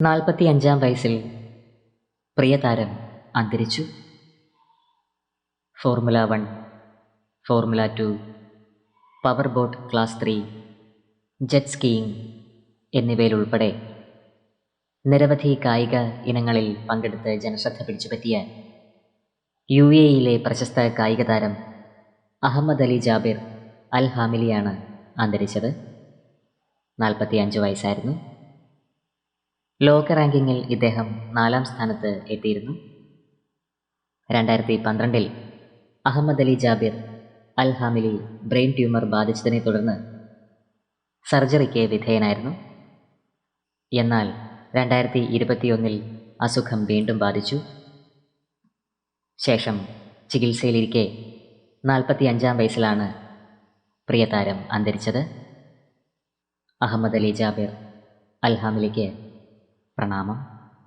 നാൽപ്പത്തി അഞ്ചാം വയസ്സിൽ പ്രിയതാരം അന്തരിച്ചു. Formula one formula two power boat class three jet skiing എന്നിവയിലുൾപ്പെടെ നിരവധി കായിക ഇനങ്ങളിൽ പങ്കെടുത്ത് ജനശ്രദ്ധ പിടിച്ചുപറ്റിയ യു എയിലെ പ്രശസ്ത കായിക താരം അഹമ്മദ് അലി ജാബിർ അൽ ഹാമിലിയാണ് അന്തരിച്ചത്. നാൽപ്പത്തി അഞ്ച് വയസ്സായിരുന്നു. ലോക റാങ്കിങ്ങിൽ ഇദ്ദേഹം നാലാം സ്ഥാനത്ത് എത്തിയിരുന്നു. രണ്ടായിരത്തി പന്ത്രണ്ടിൽ Ahmed Ali Jabir Al Hamili brain tumour ബാധിച്ചതിനെ തുടർന്ന് സർജറിക്ക് വിധേയനായിരുന്നു. എന്നാൽ രണ്ടായിരത്തി ഇരുപത്തിയൊന്നിൽ അസുഖം വീണ്ടും ബാധിച്ചു. ശേഷം ചികിത്സയിലിരിക്കെ നാൽപ്പത്തി അഞ്ചാം വയസ്സിലാണ് പ്രിയതാരം അന്തരിച്ചത്. അഹമ്മദ് അലി ജാബിർ അൽ ഹാമിലിക്ക് pranama